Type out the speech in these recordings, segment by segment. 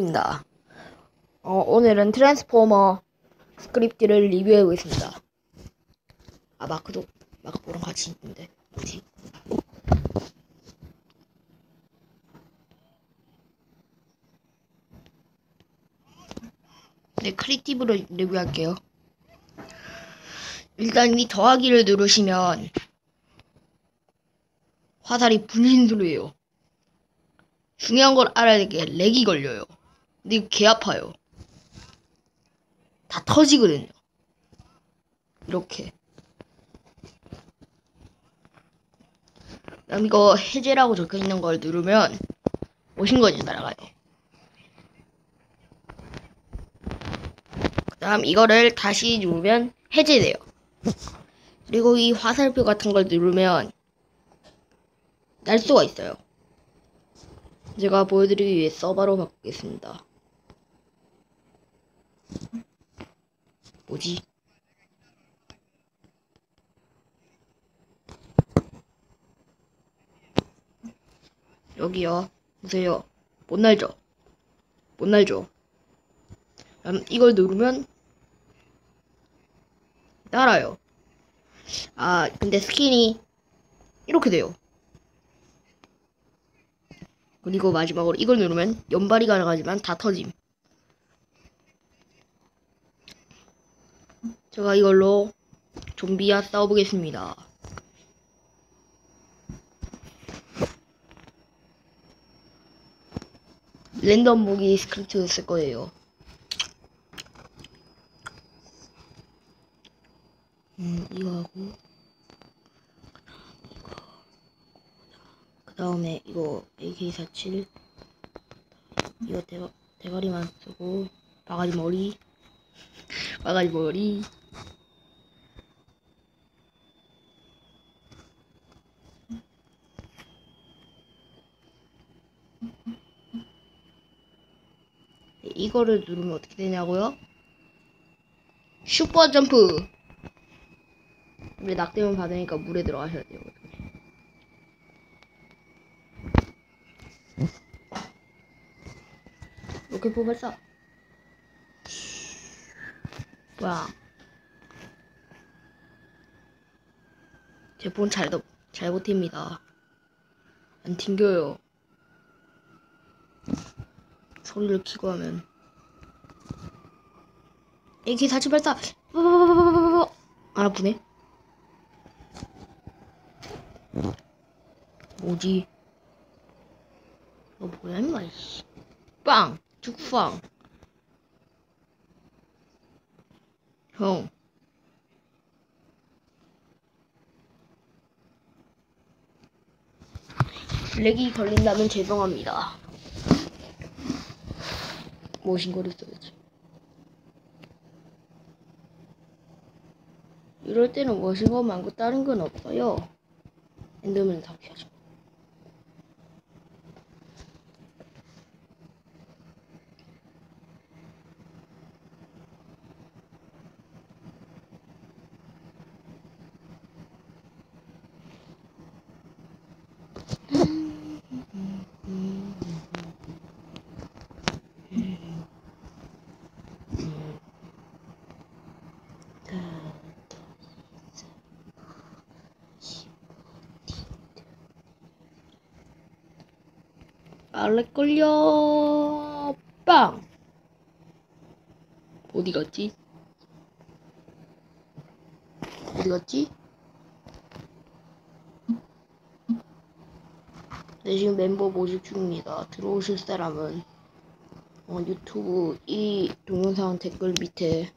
입니다. 어, 오늘은 트랜스포머 스크립트를 리뷰해 보겠습니다. 아, 마크도, 마크보랑 같이 있는데, 뭐지? 네, 크리티브로 리뷰할게요. 일단 이 더하기를 누르시면 화살이 분신으로 해요. 중요한 걸 알아야 될 게 렉이 걸려요. 근데 이거 개 아파요. 다 터지거든요. 이렇게. 그럼 이거 해제라고 적혀 있는 걸 누르면 오신 거지 날아가요. 그 다음 이거를 다시 누르면 해제돼요. 그리고 이 화살표 같은 걸 누르면 날 수가 있어요. 제가 보여드리기 위해 서버로 바꾸겠습니다. 뭐지? 여기요. 보세요. 못 날죠? 못 날죠? 음, 이걸 누르면 날아요. 아, 근데 스킨이 이렇게 돼요. 그리고 마지막으로 이걸 누르면 연발이 가능하지만 다 터짐. 제가 이걸로 좀비와 싸워보겠습니다. 랜덤 무기 스크립트 쓸 거예요. 음, 이거 하고 그 다음에 이거 AK47 이거 대가, 대가리만 쓰고 바가지 머리 바가지 머리 이거를 누르면 어떻게 되냐고요? 슈퍼 점프 우리 낙대면 받으니까 물에 들어가셔야 돼요. 로켓 포발사. 뭐야? 제폰 잘도 잘 버팁니다. 안 튕겨요. 소리를 키고 하면 AK 사치 발사. 안 아프네. 뭐지? 너 뭐야 임마 이씨. 빵 죽빵 형 렉이 걸린다면 죄송합니다 모신거를 써야지. 이럴 때는 머신거 말고 다른 건 없어요. 엔더맨을 다 피하 알렉 걸려 빵 어디 갔지? 어디 갔지? 네 지금 멤버 모집 중입니다. 들어오실 사람은 어, 유튜브 이 동영상 댓글 밑에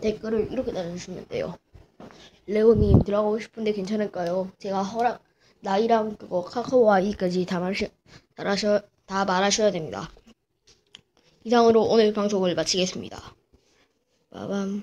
댓글을 이렇게 달아주시면 돼요. 레오님 들어가고 싶은데 괜찮을까요? 제가 허락 나이랑 그거 카카오 아이까지 다 말하셔 말하셔 다 말하셔야 됩니다. 이상으로 오늘 방송을 마치겠습니다. 빠밤.